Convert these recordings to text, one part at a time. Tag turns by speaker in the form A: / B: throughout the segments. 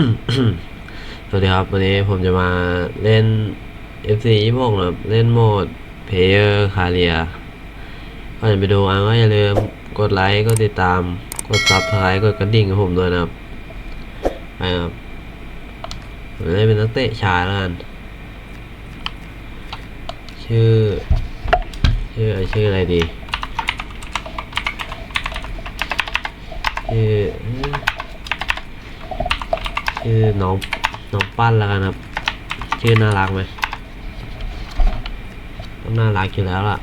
A: สวัสดีครับ วันนี้ผมจะมาเล่น FC 26นะครับเล่นโหมด Player Career ก่อนจะไปดูอันก็อย่าลืมกดไลค์ กดติดตาม กด Subscribe กดกระดิ่งให้ผมด้วยนะครับไปครับผมจะได้เป็นนักเตะชายแล้วกัน ชื่อ ชื่อชื่ออะไรดี ชื่อ ชื่อน้องน้องปั้นแล้วกันครับ ชื่อน่ารักไหมต้องน่ารักอยู่แล้วล่ะ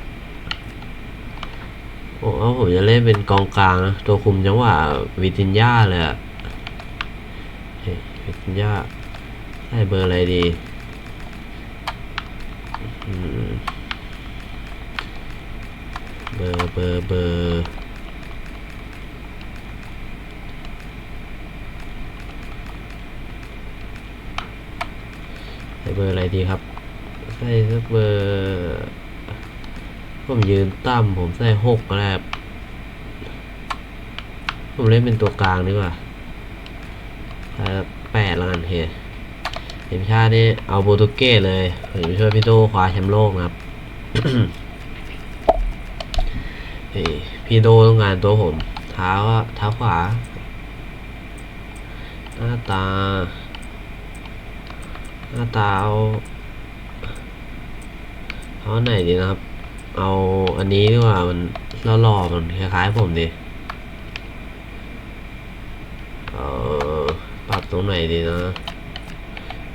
A: โอ้ผมจะเล่นเป็นกองกลางนะตัวคุมจังหวะวิตินยาเลยอะวิตินยาใส่เบอร์อะไรดีเบอร์เบอร์เบอร์ เบอร์อะไรดีครับใส่สักเบอร์ ผมยืนต่ำผมใส่หกก็ได้ครับผมเล่นเป็นตัวกลางดีกว่าแปดแล้วกันเฮียทีมชาตินี่เอาโปรตุเกสเลยผมช่วยพี่โตคว้าแชมป์โลกนะครับเฮ้ยพี่โดต้องการตัวผมเท้าเท้าขวา หน้าตา หน้าตาเอาเอาไหนดีนะครับ เอาอันนี้ดีกว่ามันหล่อๆมันคล้ายๆผมดิเออปรับตรงไหนดีนะ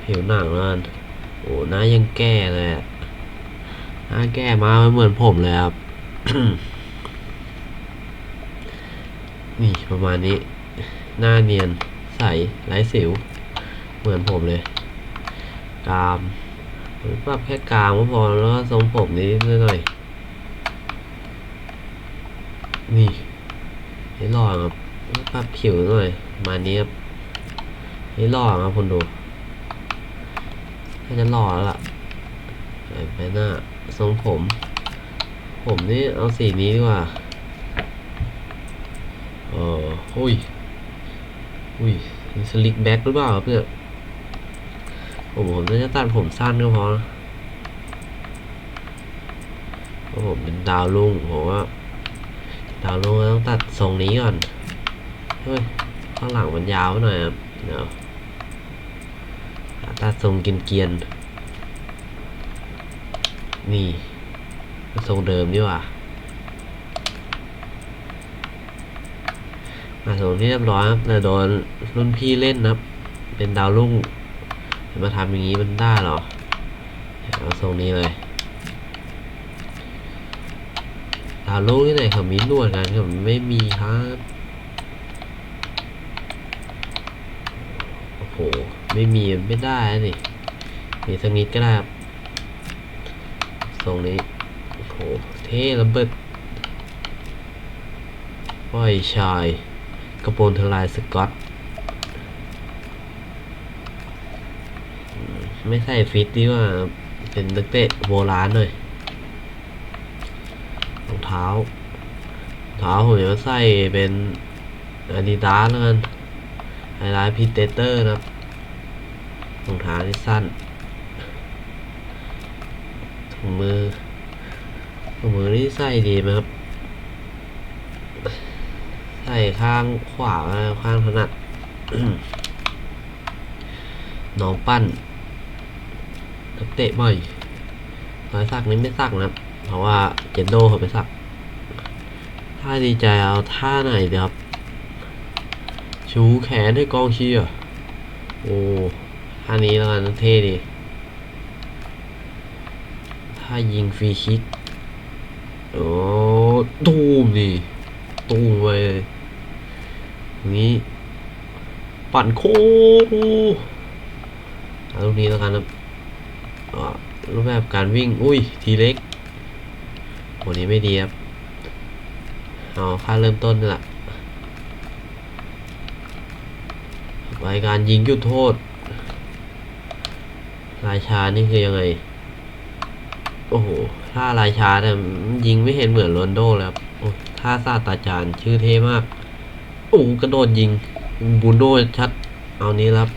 A: ผิวหนังนั่นโอ้หน้ายังแก่เลยอะหน้าแก่มาไม่เหมือนผมเลยครับนี่ประมาณนี้ หน้าเนียนใสไร้สิว เหมือนผมเลย กามผมปรับแค่กามก็พอแล้วทรงผมนิดหน่อยนี่ให้หล่อครับปรับผิวหน่อยมาณนี้ครับให้หล่อครับคนดูน่าจะหล่อแล้วล่ะไปหน้าทรงผม ผมนี่เอาสีนี้ดีกว่าเอออุ้ยอุ้ยสลิกแบ็กหรือเปล่าครับเนี่ ยผมผมจะตัดผมสั้นก็พอนะเพราะผมเป็นดาวรุ่งผมว่าดาวรุ่งต้องตัดทรงนี้ก่อนเฮ้ยข้างหลังมันยาวไปหน่อยครับเดี๋ยวหาตัดทรงเกียนๆนี่ทรงเดิมดีกว่ามาทรงที่เรียบร้อยครับแต่โดนรุ่นพี่เล่นนะครับ เป็นดาวรุ่ง มาทำอย่างนี้มันได้หรอเอาทรงนี้เลยดาวรุ่ที่ไหนเขามีนวดกันเขาไม่มีครับโอ้โหไม่มีไม่ได้สิมีสักนิดก็ได้ครับทรงนี้โอ้โหเท่ระเบิดว่ายชายกระโปรงทลายสกอต ไม่ใส่ฟิตดีว่าเป็นนักเตะโบราณหน่อยรองเท้าเท้าผมจะใส่เป็นอาดิดาสแล้วกันไฮไลท์พีเตเตอร์นะครับรองเท้านี่สั้นถุงมือถุงมือนี่ใส่ดีไหมครับ ใส่ข้างขวาข้างถนัดน้องปั้น เตะบ่อยรอยสักนี้ไม่สักนะครับเพราะว่าเจนโดเขาไปสัก ถ้าดีใจเอาท่าไหนดีครับ ชูแขนให้กองเชียร์โอ้ท่านี้แล้วกันเท่ดีถ้ายิงฟรีคิกโอ้ตูมนี่ตูมไปเลยนี้ปั่นโค้งเอาลูกนี้แล้วกันครับ รูปแบบการวิ่ง อุ้ย ทีเล็กวันนี้ไม่ดีครับ เอาค่าเริ่มต้นนี่แหละรายการยิงจุดโทษ ราชานี่คือยังไง โอ้โห ถ้าราชาเนี่ยยิงไม่เห็นเหมือนโรนโดเลยครับโอ้ท่าซาตาจารย์ชื่อเท่มาก โอ้กระโดดยิงบูโน่ชัด เอานี้ครับ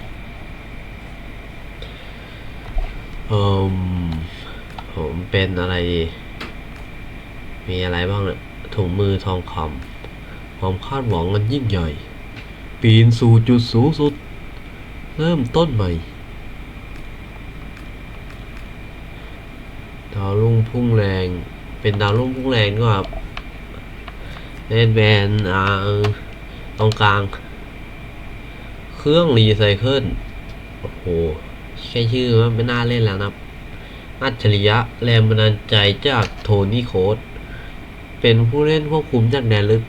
A: เอ่มผมเป็นอะไรดีมีอะไรบ้างเนี่ยถุงมือทองคำความคาดหวังมันยิ่งใหญ่ ปีนสู่จุดสูงสุด เริ่มต้นใหม่ดาวรุ่งพุ่งแรง เป็นดาวรุ่งพุ่งแรงก็ครับเล่นแบนอ่าตรงกลาง เครื่องรีไซเคิลโอ้โห แค่ชื่อว่าไม่น่าเล่นแล้วนะครับอัจฉริยะแรงบันดาลใจจากโทนี่โคดเป็นผู้เล่นควบคุมจากแดนลึก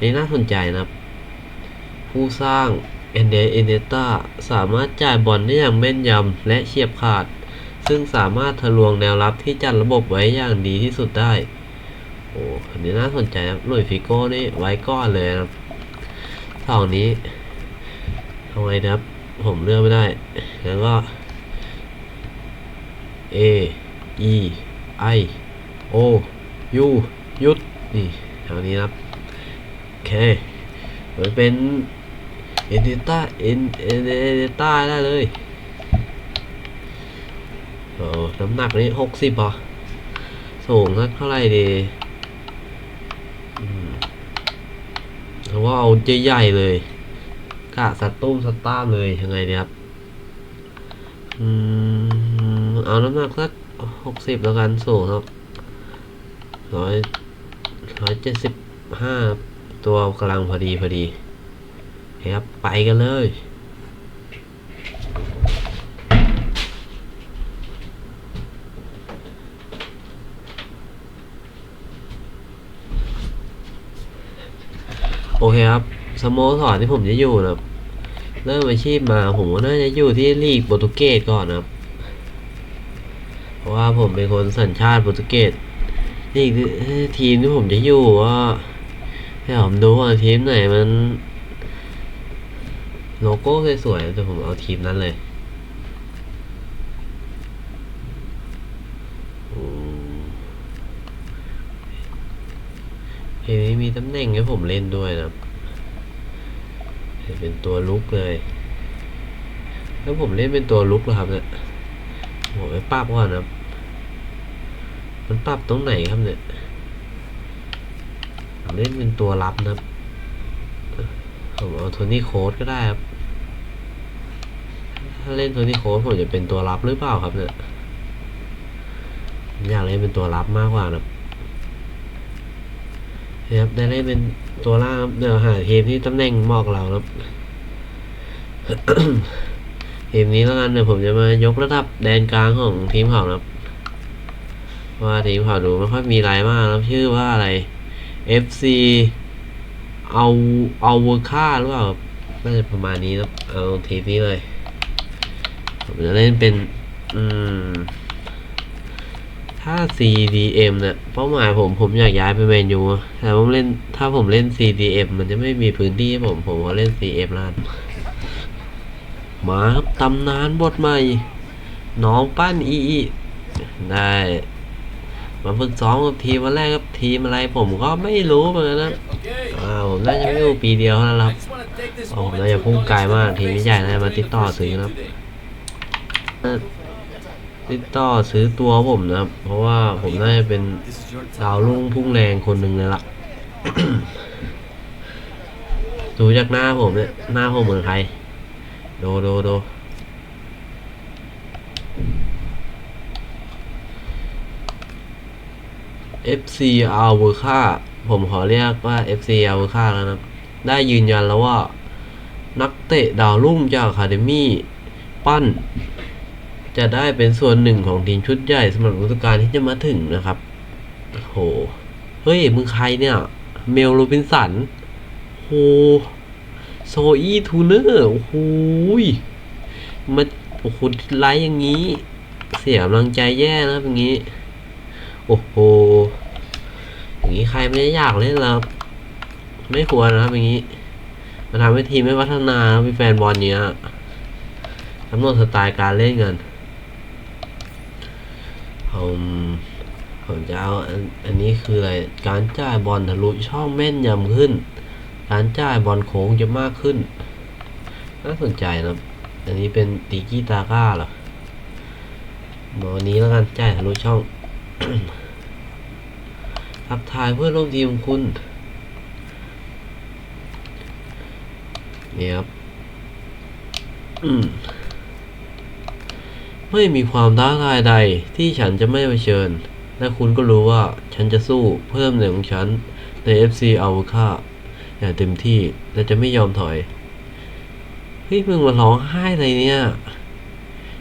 A: นี่น่าสนใจนะครับ ผู้สร้างเอนเดเอเนต้าสามารถจ่ายบอลได้อย่างแม่นยำและเฉียบขาด ซึ่งสามารถทะลวงแนวรับที่จัดระบบไว้อย่างดีที่สุดได้ โอ้อันนี้น่าสนใจครับหลุยฟิโก้นี่ไว้ก้อนเลยนะครับสองนี้ทำไงนะครับ ผมเลือกไม่ได้ แล้วก็ A E I O U ยุดนี่ทางนี้นะครับโอเคมันเป็นเอเดต้าเอ็นเอเดต้าได้เลยเออน้ำหนักนี้หกสิบอะสูงสักเท่าไหร่ดีอืมเพราะว่าเอาใหญ่ๆเลยกะสัตตุ้มสตต้ามเลยยังไงเนี่ยครับ อืม เอาน้ำหนักสักหกสิบแล้วกันสูงครับร้อยร้อยเจ็ดสิบห้าตัวกำลังพอดีพอดีคครับไปกันเลยโอเคครับสโมสรที่ผมจะอยู่นะครับเริ่มอาชีพมาผมก็น่าจะอยู่ที่ลีกโปรตุเกสก่อนนะครับ ว่าผมเป็นคนสัญชาติโปรตุเกสลีกที่ทีมที่ผมจะอยู่ว่าให้ผมดูว่าทีมไหนมัน โลโก้สวยๆแต่ผมเอาทีมนั้นเลยอืมเพลงนี้มีตำแหน่งให้ผมเล่นด้วยนะเป็นตัวลุกเลย แล้วผมเล่นเป็นตัวลุกเหรอครับเนี่ยผมไปปรับก่อนนะ มันปรับตรงไหนครับเนี่ยผมเล่นเป็นตัวรับนะผมเอาโทนี่โค้ดก็ได้ครับ ถ้าเล่นโทนี่โค้ดผมจะเป็นตัวรับหรือเปล่าครับเนี่ยอยากเล่นเป็นตัวรับมากกว่านะครับนะครับได้เล่นเป็นตัวล่างครับเดี๋ยวหาทีมที่ตำแหน่งเหมาะกับเราครับทีมนี้แล้วกันเดี๋ยวผมจะมายกระดับแดนกลางของทีมเขานะครับ ว่าทีมเขาดูไม่ค่อยมีรายมากแล้วชื่อว่าอะไร FC เอาเอาเวอร์ค่าหรือเปล่าน่าจะประมาณนี้ครับเอาทีนี้เลย ผมจะเล่นเป็น อืม ถ้า CDM เนี่ยเป้าหมายผมผมอยากย้ายไปแมนยูแต่ผมเล่น ถ้าผมเล่น CDM มันจะไม่มีพื้นที่ให้ผมผมก็เล่น CM ล้านมาครับตำนานบทใหม่ น้องปั้นอีได้ มาฝึกซ้อมกับทีมวันแรกครับทีมอะไรผมก็ไม่รู้เหมือนกันนะอ่าผมน่าจะไม่อยู่ปีเดียวเท่านั้นแหละครับ
B: โอ้ผมน่าจะพุ่งไกลมากทีมใหญ่น่าจะมาติดต่อซื้อนะครับ
A: ติดต่อซื้อตัวผมนะครับ เพราะว่าผมน่าจะเป็นดาวรุ่งพุ่งแรงคนหนึ่งเลยละดูจากหน้าผมเนี่ยหน้าผมเหมือนใคร โดโดโด FC อาวอร์ค่าผมขอเรียกว่า FC อาวอร์ค่าแล้วนะได้ยืนยันแล้วว่า นักเตะดาวรุ่งจากอะคาเดมี่ปั้น จะได้เป็นส่วนหนึ่งของทีมชุดใหญ่สำหรับฤดูกาลที่จะมาถึงนะครับโอ้โหเฮ้ย มึงใครเนี่ย เมลโรบินสันโหโซอีทูเนอร์โอ้โหยมาโอ้โหไลฟ์อย่างนี้ เสียกำลังใจแย่นะอย่างนี้ โอ้โห ใครไม่ได้อยากเล่นแล้วไม่ควรนะครับอย่างนี้ มันทำให้ทีมไม่พัฒนามีแฟนบอลเนี้ยกำหนดสไตล์การเล่นกันผมผมจะเอาอันนี้คืออะไร การจ่ายบอลทะลุช่องแม่นยำขึ้น การจ่ายบอลโค้งจะมากขึ้น น่าสนใจนะอันนี้เป็นติกิตาก้าเหรอหมอนี้แล้วกันจ่ายทะลุช่อง ทักทายเพื่อนร่วมทีมของคุณเนี่ยครับมไม่มีความท้าทายใดที่ฉันจะไม่เผชิญ และคุณก็รู้ว่าฉันจะสู้เพิ่มในของฉันใน FC อ v วค่าอย่างเต็มที่และจะไม่ยอมถอยเฮ้ยมึงมาร้องไห้อะไรเนี่ย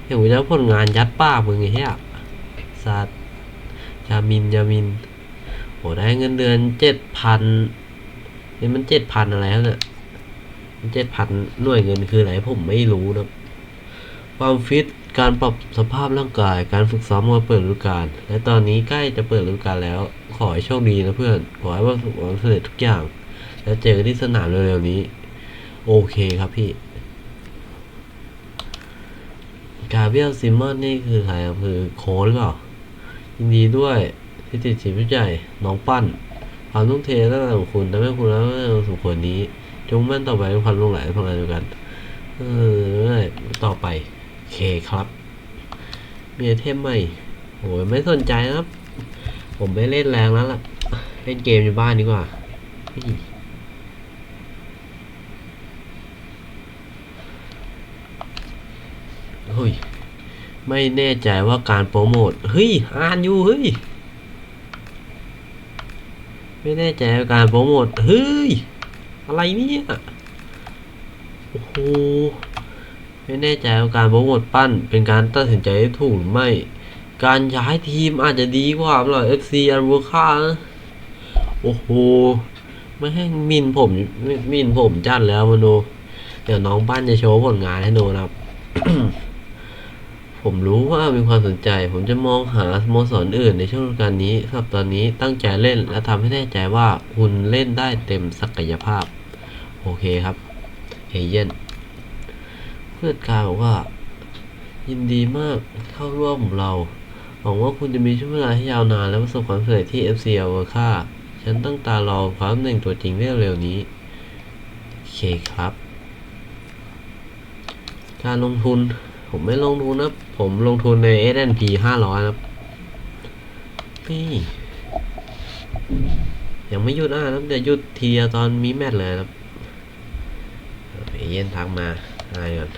A: อย่างวิแล้วผลงานยัดป้ามึงไงเฮียสัตยามินยามิน โหได้เงินเดือนเจ็ดพันนี่มันเจ็ดพันอะไรแล้วเนี่ยเจ็ดพันหน่วยเงินคืออะไรผมไม่รู้นะความฟิตการปรับสภาพร่างกาย การฝึกซ้อมมาเปิดฤดูกาลและตอนนี้ใกล้จะเปิดฤดูกาลแล้ว ขอให้โชคดีนะเพื่อน ขอให้ประสบความสำเร็จทุกอย่าง แล้วเจอกันที่สนามเร็วๆนี้ โอเคครับพี่กาเบียลซิมมอนนี่คือใครคือโค้ชหรือเปล่ายินดีด้วย ที่ติดทีมผู้ใหญ่น้องปั้นความทุ่มเทและแรงของคุณทำให้คุณแล้วสมควรนี้ จงมั่นต่อไปด้วยความลงไหลพลังเดียวกันเออต่อไปเคครับ มีไอเทมใหม่โอ้ยไม่สนใจครับ ผมไม่เล่นแรงแล้วล่ะ เล่นเกมอยู่บ้านดีกว่าเฮ้ย ไม่แน่ใจว่าการโปรโมท เฮ้ย อ่านอยู่ เฮ้ย ไม่แน่ใจว่าการโปรโมทเฮ้ย อะไรเนี่ย โอ้โห ไม่แน่ใจว่าการโปรโมทปั้น เป็นการตัดสินใจที่ถูกหรือไม่ การย้ายทีมอาจจะดีกว่าสำหรับ FC อันวัวค่าโอ้โห ไม่ให้มินผมม่มินผมจัดแล้วมาดูเดี๋ยวน้องปั้นจะโชว์ผลงานให้ดูนะครับ ผมรู้ว่ามีความสนใจ ผมจะมองหาสโมสรอื่นในช่วงฤดูกาลนี้สำหรับตอนนี้ตั้งใจเล่นและทำให้แน่ใจว่าคุณเล่นได้เต็มศักยภาพ โอเคครับเฮเยนเพื่อนกางบอกว่า ยินดีมากเข้าร่วมเราหวังว่าคุณจะมีช่วงเวลาที่ยาวนานและประสบความสำเร็จที่ FC อเวอร์ค่าฉันตั้งตารอความแหน่งตัวจริงได้เร็วๆนี้ โอเคครับ การลงทุน ผมไม่ลงทุนนะ ผมลงทุนใน S&P 500 ครับ นี่ ยังไม่หยุดอ่านนะแต่หยุดทีเดียวตอนมีแมตเลยครับเอเย่นทักมาอะไรก่อน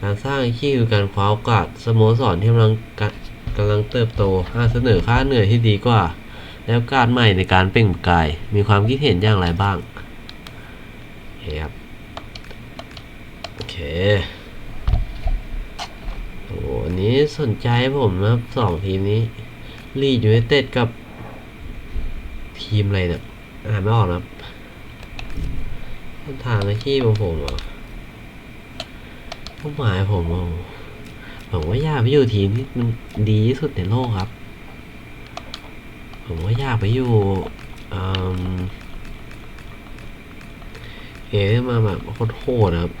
A: การสร้างอาชีพคือการคว้าโอกาสสโมสรที่กำลังกำลังเติบโตหาเสนอค่าเหนื่อยที่ดีกว่า แล้วการใหม่ในการเปล่งกาย มีความคิดเห็นอย่างไรบ้าง โอเคครับ โอเค โอ้อันนี้สนใจผมนะครับสองทีมนี้ลีดยูไนเต็ดกับ ทีมอะไรเนี่ยอ่านไม่ออกนะครับเส้นทางอาชีพของผมเหรอเป้าหมายผมอะผมว่าอยากไปอยู่ทีมที่มันดีที่สุดในโลกครับ ผมว่าอยากไปอยู่เอืมเอ๋มาแบบโคตรๆนะครับ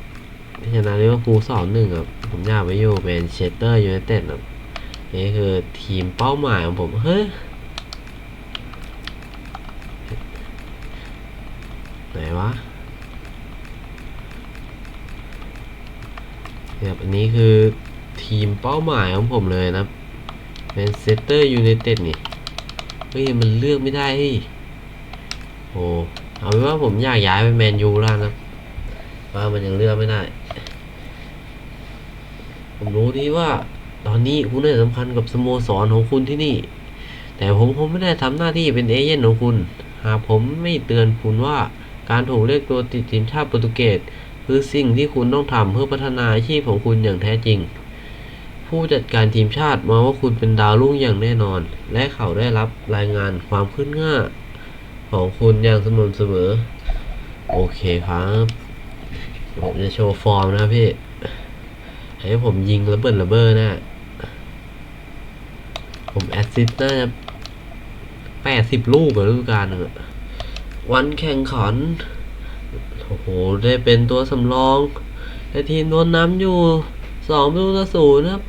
A: ชนะลิเวอร์พูลสองหนึ่งครับผมอยากไปอยู่เป็นเชสเตอร์ยูไนเต็ดครับนี่คือทีมเป้าหมายของผมเฮ้ยไหนวะเนี่ยอันนี้คือทีมเป้าหมายของผมเลยนะแมนเชสเตอร์ยูไนเต็ดนี่เฮ้ยมันเลือกไม่ได้เฮ้โอ้เอาเป็นว่าผมอยากย้ายไปแมนยูแล้วนะ ว่ามันยังเลือกไม่ได้ ผมรู้ดีว่า ตอนนี้คุณได้สำคัญกับสโมสรของคุณที่นี่ แต่ผมคงไม่ได้ทำหน้าที่เป็นเอเย่นของคุณ หากผมไม่เตือนคุณว่าการถูกเรียกตัวติดทีมชาติโปรตุเกสคือสิ่งที่คุณต้องทำเพื่อพัฒนาอาชีพของคุณอย่างแท้จริง ผู้จัดการทีมชาติมองว่าคุณเป็นดาวรุ่งอย่างแน่นอน และเขาได้รับรายงานความคืบหน้าของคุณอย่างสม่ำเสมอ โอเคครับ ผมจะโชว์ฟอร์มนะพี่ ให้ผมยิงระเบิดระเบ้อนะผมแอสซิสต์น่าจะแปดสิบลูกอะฤดูกาลหนึ่งอะวันแข่งขัน โอ้โห ได้เป็นตัวสำรองแต่ทีมโดนน้ำอยู่สองประตูต่อศูนย์นะครับ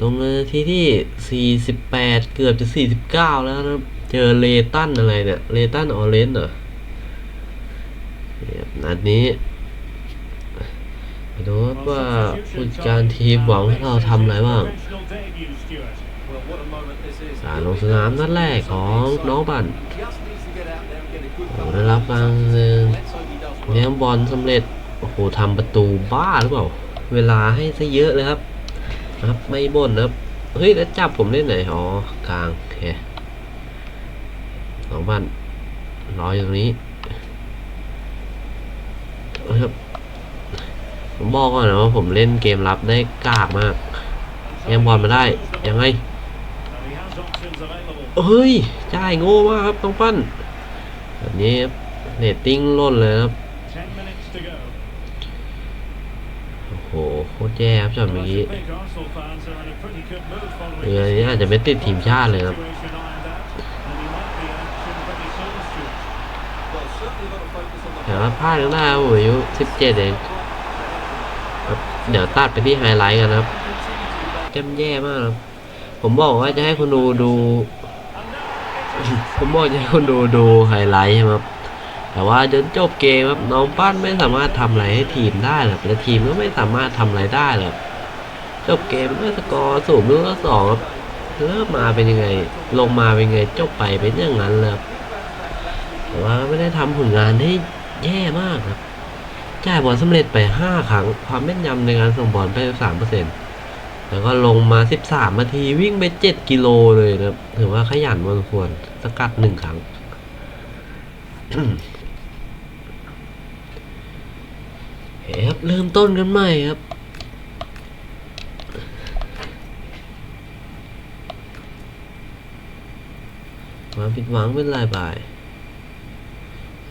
A: ตรงนาทีที่สี่สิบแปดเกือบจะสี่สิบเก้าแล้วนะครับเจอเลตันอะไรเนี่ย เลตันออเรนจ์เหรอนัดนี้ ไปดูว่าผู้จัดการทีมหวังให้เราทำอะไรบ้างการลงสนามนัดแรกของน้องบันได้รับการเอ่อ
C: Let's hope he does
A: เลี้ยงบอลสำเร็จ โอ้โหทำประตูบ้าหรือเปล่า เวลาให้ซะเยอะเลยครับนะครับไม่บ่นนะครับ เฮ้ย แล้วจับผมได้ไหน อ๋อ กลางโอเคสองบันรออยู่ตรงนี้เอาครับ ผมบอกก่อนนะว่าผมเล่นเกมรับได้กากมากยังบอลมาได้ ยังไง เฮ้ย จ่ายโง่มากครับต้องปั้น แบบนี้เรตติ้งล่นเลยครับ โอ้โห โคตรแย่ครับช็อตเมื่อกี้เรือนี้อาจจะไม่ติดทีมชาติเลยครับแต่ว่าพลาดกันได้ครับผมอายุสิบเจ็ดเอง เดี๋ยวตัดไปที่ไฮไลท์กันนะครับแจ่มแย่มากครับผมบอกว่าจะให้คนดูดู ผมบอกจะให้คนดูดูไฮไลท์ใช่ไหมครับ แต่ว่าจนจบเกมครับน้องปั้นไม่สามารถทำอะไรให้ทีมได้หรอกและทีมก็ไม่สามารถทำอะไรได้หรอกจบเกมด้วยสกอร์สูงลูกละสองครับเริ่มมาเป็นยังไง ลงมาเป็นยังไงจบไปเป็นอย่างนั้นเลยแต่ว่าไม่ได้ทำผลงานให้แย่มากครับ จ่ายบอลสำเร็จไปห้าครั้ง ความแม่นยำในการส่งบอลไปสามเปอร์เซ็นต์แล้วก็ลงมาสิบสามนาทีวิ่งไปเจ็ดกิโลเลยนะครับถือว่าขยันพอสมควรสกัดหนึ่งครั้งเฮ้ยครับเริ่มต้นกันใหม่ครับความผิดหวังเป็นรายบาย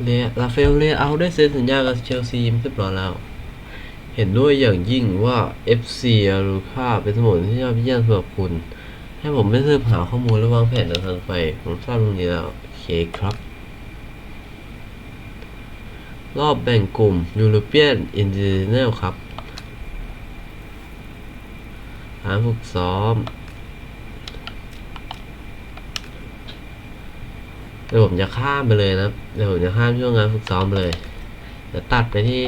A: เรียราเฟลเรียเอาได้เซ็นสัญญากับเชลซีเรียบร้อยแล้ว เห็นด้วยอย่างยิ่งว่า FC อารูค่าเป็นสมุนที่ยอดเยี่ยมสำหรับคุณ ให้ผมไม่สืบหาข้อมูลและวางแผนทางไป ผมทราบตรงนี้แล้ว โอเคครับ รอบแบ่งกลุ่ม European International ครับการฝึกซ้อม ดี๋ยวผมจะข้ามไปเลยนะครับเดี๋ยวผมจะข้ามช่วงงานฝึกซ้อมเลยเดี๋ยวตัดไปที่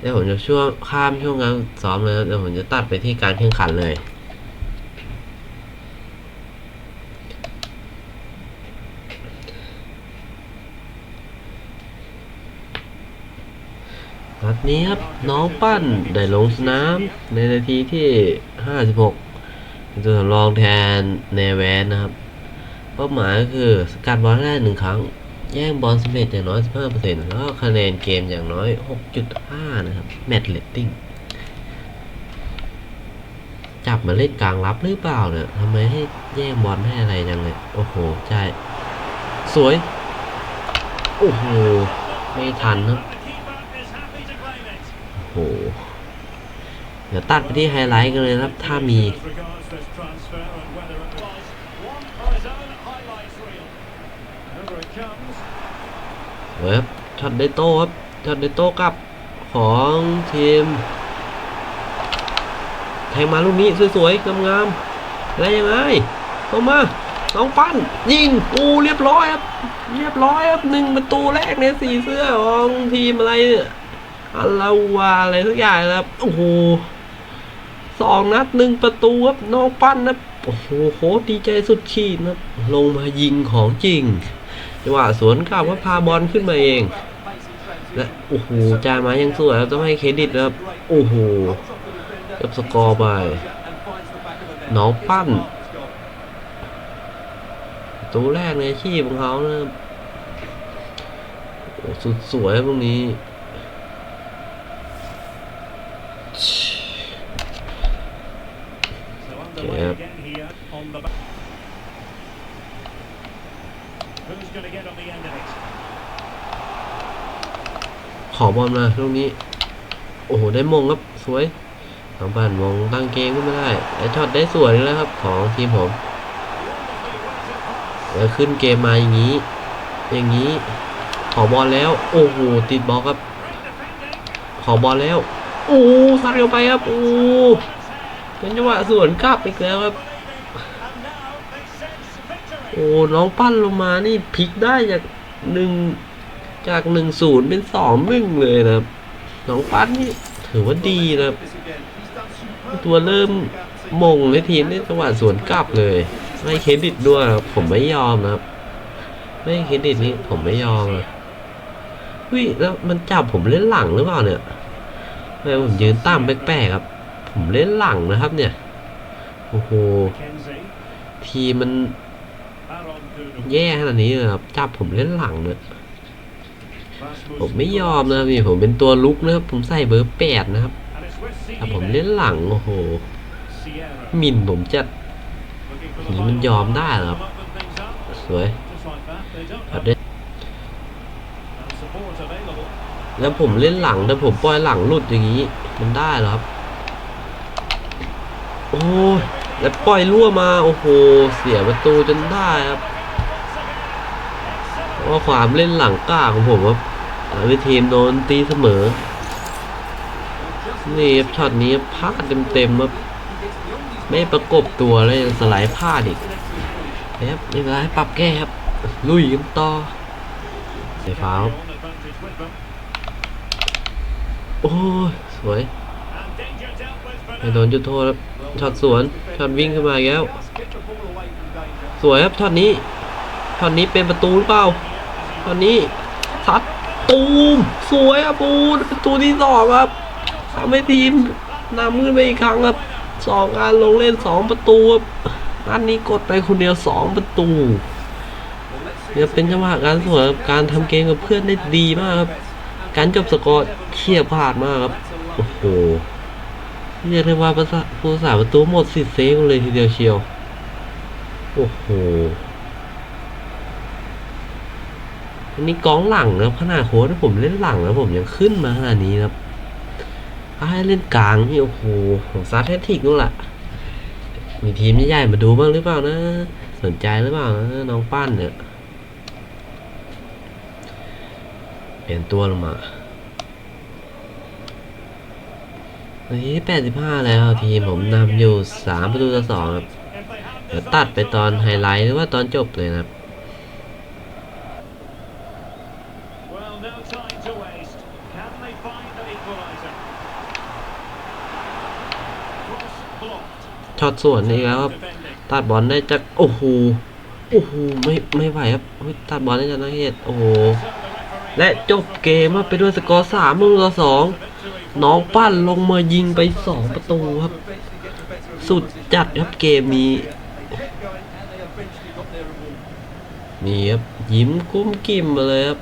A: เดี๋ยวผมจะช่วงข้ามช่วงงานซ้อมเลยนะเดี๋ยวผมจะตัดไปที่การแข่งขันเลย นัดนี้ครับน้องปั้นได้ลงสนามในนาทีที่ 56เป็นตัวสำรองแทนเนแวนนะครับ เป้าหมายก็คือสกัดบอลได้หนึ่งครั้ง แย่งบอลสำเร็จอย่างน้อย 15%แล้วคะแนนเกมอย่างน้อย 6.5 นะครับ แมตช์เลตติ้งจับมาเล่นกลางรับหรือเปล่าเนี่ยทำไมให้แย่งบอลให้อะไรจังเลย โอ้โห ใช่ สวย โอ้โห ไม่ทันครับโอ้โห เดี๋ยวตัดไปที่ไฮไลท์กันเลยนะครับ ถ้ามี เว็บช็อตเดโต้ครับช็อตเดโต้กับของทีมแทงมาลูกนี้สวยๆงามๆอะไรยังไงเข้ามาน้องปั้นยิงกูเรียบร้อยครับเรียบร้อยครับหนึ่งประตูแรกในสีเสื้อของทีมอะไรอาลาวาอะไรทุกอย่างนะครับโอ้โหสองนัดหนึ่งประตูครับน้องปั้นนะโอ้โหโคตรดีใจสุดขีดนะลงมายิงของจริง จังหวะสวนกลับว่าพาบอลขึ้นมาเอง และโอ้โหจ่ายมายังสวยแล้วต้องให้เครดิตนะครับโอ้โหกับสกอร์ไปน้องปั้นตัวแรกในอาชีพของเขานะสุดสวยพวกนี้ ขอบอลมาลูกนี้ โอ้โห ได้มงครับสวยทางบ้านมงตั้งเกมขึ้นมาได้และช็อตได้สวยเลยนะครับของทีมผมแล้วขึ้นเกมมาอย่างนี้ อย่างนี้ ขอบอลแล้ว โอ้โห ติดบล็อกครับ ขอบอลแล้ว โอ้ซัดเข้าไปครับ โอ้เป็นจังหวะสวนกลับอีกแล้วครับ โอ้ น้องปั้นลงมานี่พลิกได้จากหนึ่ง จากหนึ่งศูนย์เป็นสองหนึ่งเลยนะครับน้องปั้นนี่ถือว่าดีนะครับ ตัวเริ่มมงในทีมในจังหวะสวนกลับเลยไม่เครดิตด้วยครับผมไม่ยอมนะครับ ไม่เครดิตนี่ผมไม่ยอมเลยวิแล้วมันจับผมเล่นหลังหรือเปล่าเนี่ยทำไมผมยืนตามแปลกๆครับ ผมเล่นหลังนะครับ เนี่ยโอ้โหทีมันแย่ขนาดนี้เลยครับจับผมเล่นหลังเนี่ย ผมไม่ยอมนะครับนี่ผมเป็นตัวลุกนะครับ ผมใส่เบอร์แปดนะครับ
D: And it's with
A: แต่ผมเล่นหลังโอ้โหมินผมจัด
D: Looking for the
A: นี่มันยอมได้เหรอครับสวยครับได้แล้วผมเล่นหลังแต่ผมปล่อยหลังหลุดอย่างนี้ มันได้เหรอครับ โอ้ยแล้วปล่อยรั่วมาโอ้โหเสียประตูจนได้ครับว่าความเล่นหลังกล้าของผมครับ หลายทีมโดนตีเสมอ นี่ช็อตนี้พลาดเต็มๆครับไม่ประกบตัวเลยยังสไลด์พลาดอีกนะครับไม่เป็นไรปรับแก้ครับ ลุยกันต่อเสียฟ้าวโอ้ยสวยไม่
D: now.
A: โดนจุดโทษครับช็อตสวนช็อตวิ่งขึ้นมาแล้ว สวยครับช็อตนี้ช็อตนี้เป็นประตูหรือเปล่าช็อตนี้ซัด ตูมสวยครับปูนประตูที่สองครับทำให้ทีมนำขึ้นไปอีกครั้งครับสองการลงเล่นสองประตูครับนัดนี้กดไปคนเดียวสองประตูเนี่ยเป็นจังหวะการสวนการทำเกมกับเพื่อนได้ดีมากครับการจบสกอร์เฉียบขาดมากครับโอ้โหเรียกได้ว่าภาษาผู้สาประตูหมดสิทธิ์เซฟเลยทีเดียวเชียว โอ้โห อันนี้กองหลังนะขนาดโค้ชผมเล่นหลังแล้วผมยังขึ้นมาขนาดนี้นะครับให้เล่นกลางนี่โอ้โหของซัดแททิกนู่นแหละมีทีมใหญ่ๆมาดูบ้างหรือเปล่านะ สนใจหรือเปล่านะน้องปั้นเนี่ยเปลี่ยนตัวลงมาวันที่แปดสิบห้าแล้วทีมผมนำอยู่สามประตูต่อสองครับเดี๋ยวตัดไปตอนไฮไลท์หรือว่าตอนจบเลยนะครับ ช็อตสวนอีกแล้วครับตัดบอลได้จากโอ้โหโอ้โหไม่ไม่ไหวครับตัดบอลได้จากนักเตะโอ้โหและจบเกมครับไปด้วยสกอร์สามประตูต่อสองน้องปั้นลงมายิงไปสองประตูครับ สุดจัดครับเกมนี้นี่ครับยิ้มกุ้มกิมมาเลยครับ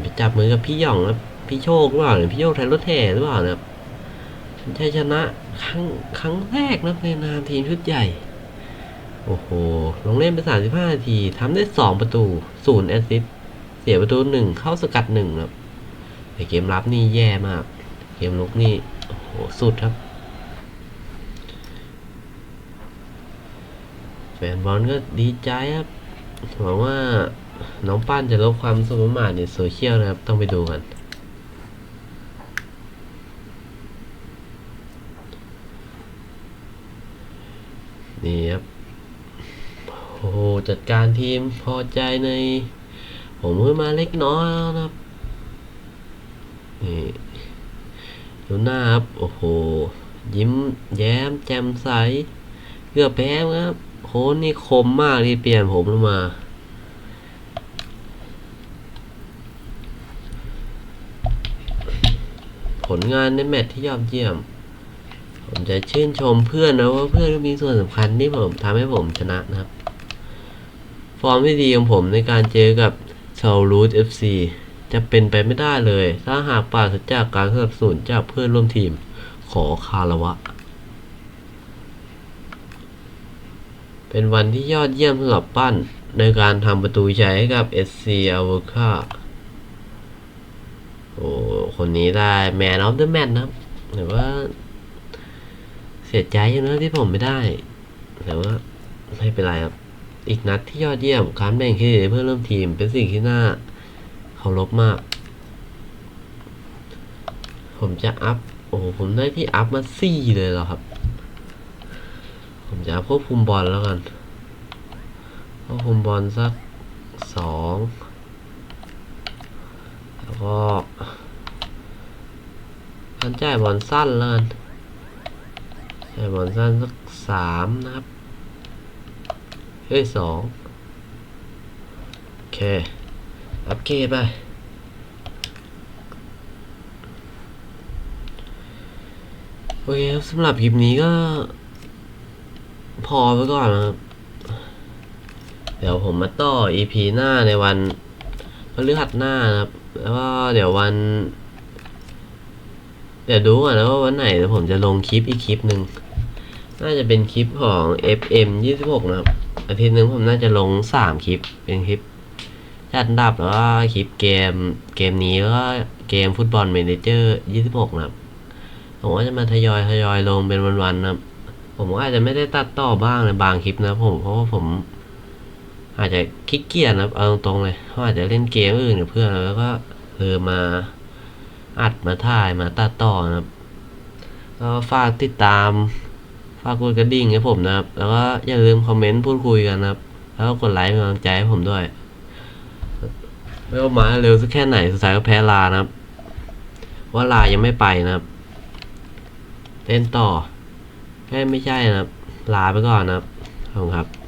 A: ไปจับมือกับพี่หย่องครับพี่โชคหรือเปล่าเนี่ยพี่โชคไทยรถแห่หรือเปล่านะครับชัยชนะ ครั้งครั้งแรกนะในนามทีมชุดใหญ่ โอ้โห ลงเล่นไป 35 นาทีทำได้ 2 ประตูศูนย์แอสซิสต์เสียประตูหนึ่งเข้าสกัดหนึ่งครับแต่เกมรับนี่แย่มาก เกมลุกนี่ โอ้โห สุดครับแฟนบอลก็ดีใจครับหวังว่าน้องปั้นจะลบความสมมาทในโซเชียลนะครับ ต้องไปดูกัน นี่ครับโอ้โหจัดการทีมพอใจใน ผมขึ้นมาเล็กน้อยนะครับนี่ดูหน้าครับ โอ้โห ยิ้มแย้มแจ่มใสเกือบแพ้ครับโค้นี่คมมากที่เปลี่ยนผมลงมาผลงานในแมตช์ที่ยอดเยี่ยม ผมจะชื่นชมเพื่อนนะว่าเพื่อนก็มีส่วนสำคัญที่ผมทำให้ผมชนะนะครับ ฟอร์มที่ดีของผมในการเจอกับชาวรูทเอฟซีจะเป็นไปไม่ได้เลย ถ้าหากปราศจากการสนับสนุนจากเพื่อนร่วมทีมขอคารวะ เป็นวันที่ยอดเยี่ยมสำหรับปั้นในการทำประตูชัยให้กับ SC a v o c a โอ้ คนนี้ได้ Man of the Match นะครับแต่ว่า สียใจอยู่นะที่ผมไม่ได้ แต่ว่าไม่เป็นไรครับ อีกนัดที่ยอดเยี่ยมการแบ่งเครดิตเพื่อนร่วมทีมเป็นสิ่งที่น่าเคารพมาก ผมจะอัพ โอ้โหผมได้ที่อัพมาสี่เลยเหรอครับ ผมจะควบคุมบอลแล้วกันควบคุมบอลสักสองแล้วก็มันจ่ายบอลสั้นแล้วกัน จ่บอลสั้นสักสามนะครับเฮ้ยสองโอเค อัพเกรดไปโอเคครับสำหรับคลิปนี้ก็ พอไปก่อนนะครับ เดี๋ยวผมมาต่อ EP หน้าในวันพฤหัสหน้านะครับ แล้วก็เดี๋ยววัน เดี๋ยวดูก่อนนะว่าวันไหนเดี๋ยวผมจะลงคลิปอีกคลิปหนึ่ง น่าจะเป็นคลิปของ FM 26 นะครับ อาทิตย์หนึงผมน่าจะลง 3 คลิป เป็นคลิปจัดอันดับแล้วก็คลิปเกมเกมนี้แล้วก็เกมฟุตบอลเมนเจอร์ 26 นะครับ ผมว่าจะมาทยอยทยอยลงเป็นวันๆนะครับ ผมก็อาจจะไม่ได้ตัดต่อบ้างในบางคลิปนะผมเพราะว่าผม อาจจะขี้เกียจนะครับเอาตรงๆเลยเขาอาจจะเล่นเกมอื่นกับเพื่อนแล้วก็เออมาอัดมาถ่ายมาตัดต่อนะครับก็ฝากติดตาม ฝากกดกระดิ่งให้ผมนะครับ แล้วก็อย่าลืมคอมเมนต์พูดคุยกันนะครับ แล้วก็กดไลค์เป็นกำลังใจให้ผมด้วยไม่ว่ามาเร็วสักแค่ไหนสุดท้ายก็แพ้ลานะครับ ว่าลายังไม่ไปนะครับเล่นต่อแค่ไม่ใช่นะครับ ลาไปก่อนนะครับขอบคุณครับ